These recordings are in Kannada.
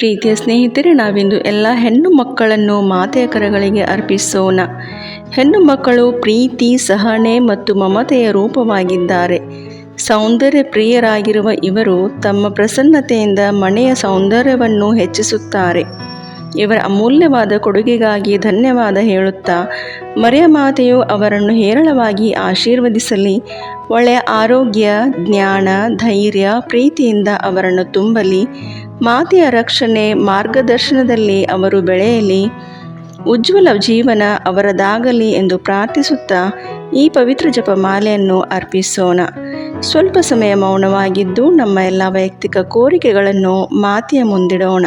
ಪ್ರೀತಿಯ ಸ್ನೇಹಿತರೆ, ನಾವಿಂದು ಎಲ್ಲ ಹೆಣ್ಣು ಮಕ್ಕಳನ್ನು ಮಾತೆಯ ಕರಗಳಿಗೆ ಅರ್ಪಿಸೋಣ. ಹೆಣ್ಣು ಮಕ್ಕಳು ಪ್ರೀತಿ, ಸಹನೆ ಮತ್ತು ಮಮತೆಯ ರೂಪವಾಗಿದ್ದಾರೆ. ಸೌಂದರ್ಯ ಪ್ರಿಯರಾಗಿರುವ ಇವರು ತಮ್ಮ ಪ್ರಸನ್ನತೆಯಿಂದ ಮನೆಯ ಸೌಂದರ್ಯವನ್ನು ಹೆಚ್ಚಿಸುತ್ತಾರೆ. ಇವರ ಅಮೂಲ್ಯವಾದ ಕೊಡುಗೆಗಾಗಿ ಧನ್ಯವಾದ ಹೇಳುತ್ತಾ, ಮರೆಯ ಮಾತೆಯು ಅವರನ್ನು ಹೇರಳವಾಗಿ ಆಶೀರ್ವದಿಸಲಿ. ಒಳ್ಳೆಯ ಆರೋಗ್ಯ, ಜ್ಞಾನ, ಧೈರ್ಯ, ಪ್ರೀತಿಯಿಂದ ಅವರನ್ನು ತುಂಬಲಿ. ಮಾತೆಯ ರಕ್ಷಣೆ ಮಾರ್ಗದರ್ಶನದಲ್ಲಿ ಅವರು ಬೆಳೆಯಲಿ. ಉಜ್ವಲ ಜೀವನ ಅವರದಾಗಲಿ ಎಂದು ಪ್ರಾರ್ಥಿಸುತ್ತಾ, ಈ ಪವಿತ್ರ ಜಪಮಾಲೆಯನ್ನು ಅರ್ಪಿಸೋಣ. ಸ್ವಲ್ಪ ಸಮಯ ಮೌನವಾಗಿದ್ದು, ನಮ್ಮ ಎಲ್ಲ ವೈಯಕ್ತಿಕ ಕೋರಿಕೆಗಳನ್ನು ಮಾತೆಯ ಮುಂದಿಡೋಣ.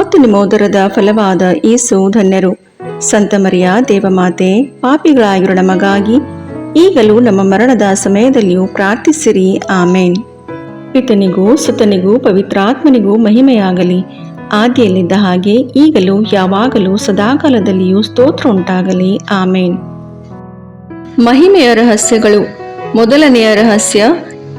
ಮತ್ತು ನಿಮ್ಮ ಉದರದ ಫಲವಾದ ಯೇಸು ಧನ್ಯರು. ಸಂತ ಮರಿಯ ದೇವಮಾತೆ ಪಾಪಿಗಳಾಗಿರೋ ನಮಗಾಗಿ ಈಗಲೂ ನಮ್ಮ ಮರಣದ ಸಮಯದಲ್ಲಿಯೂ ಪ್ರಾರ್ಥಿಸಿರಿ. ಆಮೇನ್. ಪಿತನಿಗೂ ಸುತನಿಗೂ ಪವಿತ್ರಾತ್ಮನಿಗೂ ಮಹಿಮೆಯಾಗಲಿ. ಆದಿಯಲ್ಲಿದ್ದ ಹಾಗೆ ಈಗಲೂ ಯಾವಾಗಲೂ ಸದಾಕಾಲದಲ್ಲಿಯೂ ಸ್ತೋತ್ರ ಉಂಟಾಗಲಿ. ಆಮೇನ್. ಮಹಿಮೆಯ ರಹಸ್ಯಗಳು. ಮೊದಲನೆಯ ರಹಸ್ಯ